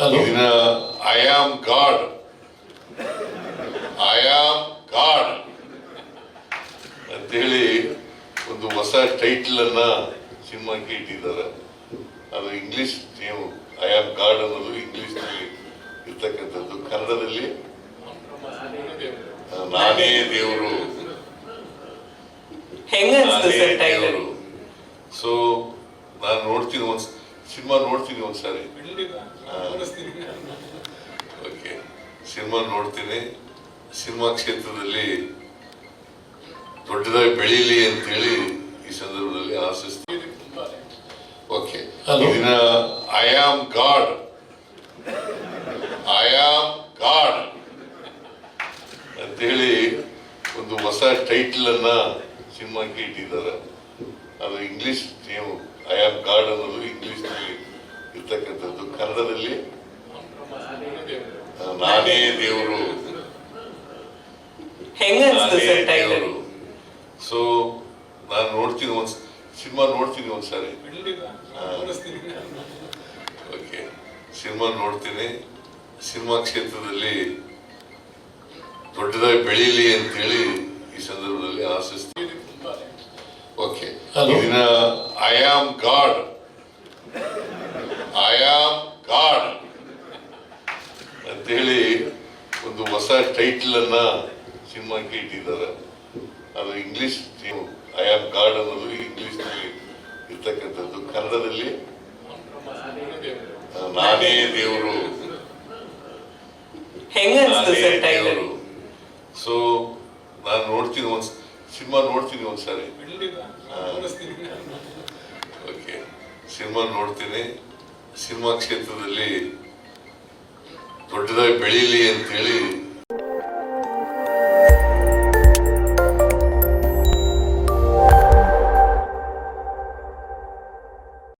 ಇದನ್ನ I am God I am God ಅಂತೇಳಿ ಒಂದು ಹೊಸ ಟೈಟಲ್ ಅನ್ನ ಸಿನಿಮಾಕ್ಕೆ ಇಟ್ಟಿದ್ದಾರೆ. ಅದು ಇಂಗ್ಲಿಷ್ ನೀವು ಐ ಆಮ್ ಗಾಡ್ ಅನ್ನೋದು ಇಂಗ್ಲಿಷ್ನಲ್ಲಿ ಇರ್ತಕ್ಕಂಥದ್ದು. ಕನ್ನಡದಲ್ಲಿ? ನಾನೇ ದೇವರು. ಹೆಂಗ ನಾನೇ ಟೈಟಲ್ ದೇವರು. ಸೊ ನಾನು ನೋಡ್ತೀನಿ ಒಂದ್ ಸಿನಿಮಾ ನೋಡ್ತೀನಿ ಒಂದ್ಸಾರಿ. ಓಕೆ. ಸಿನಿಮಾ ನೋಡ್ತೀನಿ. ಸಿನಿಮಾ ಕ್ಷೇತ್ರದಲ್ಲಿ ದೊಡ್ಡದಾಗಿ ಬೆಳೀಲಿ ಅಂತೇಳಿ ಈ ಸಂದರ್ಭದಲ್ಲಿ ಆಶಿಸ್ತೀನಿ. ಓಕೆ. ಇದನ್ನ I am God I am God ಅಂತೇಳಿ ಒಂದು ಹೊಸ ಟೈಟಲ್ ಅನ್ನ ಸಿನಿಮಾಕ್ಕೆ ಇಟ್ಟಿದ್ದಾರೆ. ಅದು ಇಂಗ್ಲಿಷ್ ನೀವು ಐ ಆಮ್ ಗಾಡ್ ಅನ್ನೋದು ಇಂಗ್ಲಿಷ್ನಲ್ಲಿ ಇರ್ತಕ್ಕಂಥದ್ದು. ಕನ್ನಡದಲ್ಲಿ? ನಾನೇ ದೇವರು. ನಾನೇ ದೇವರು. ಸೊ ನಾನು ನೋಡ್ತೀನಿ ಒಂದ್ ಸಿನಿಮಾ ನೋಡ್ತೀನಿ ಒಂದ್ಸಾರಿ. ಓಕೆ ಸಿನಿಮಾ ನೋಡ್ತೀನಿ. ಸಿನಿಮಾ ಕ್ಷೇತ್ರದಲ್ಲಿ ದೊಡ್ಡದಾಗಿ ಬೆಳೀಲಿ ಅಂತೇಳಿ ಈ ಸಂದರ್ಭದಲ್ಲಿ ಆಶಿಸ್ತೀನಿ. ಇದನ್ನ I am God I am God ಅಂತೇಳಿ ಒಂದು ಹೊಸ ಟೈಟಲ್ ಅನ್ನ ಸಿನಿಮಾಕ್ಕೆ ಇಟ್ಟಿದ್ದಾರೆ. ಅದು ಇಂಗ್ಲಿಷ್ ಐ ಆಮ್ ಗಾಡ್ ಅನ್ನೋದು ಇಂಗ್ಲಿಷ್ನಲ್ಲಿ ಇರ್ತಕ್ಕಂಥದ್ದು. ಕನ್ನಡದಲ್ಲಿ? ನಾನೇ ದೇವರು. ನಾನೇ ದೇವರು. ಸೊ ನಾನು ನೋಡ್ತೀನಿ ಒಂದ್ ಸಿನಿಮಾ ನೋಡ್ತೀನಿ ಒಂದ್ಸಾರಿ. ಓಕೆ. ಸಿನಿಮಾ ನೋಡ್ತೀನಿ. ಸಿನಿಮಾ ಕ್ಷೇತ್ರದಲ್ಲಿ ದೊಡ್ಡದಾಗಿ ಬೆಳೀಲಿ ಅಂತೇಳಿ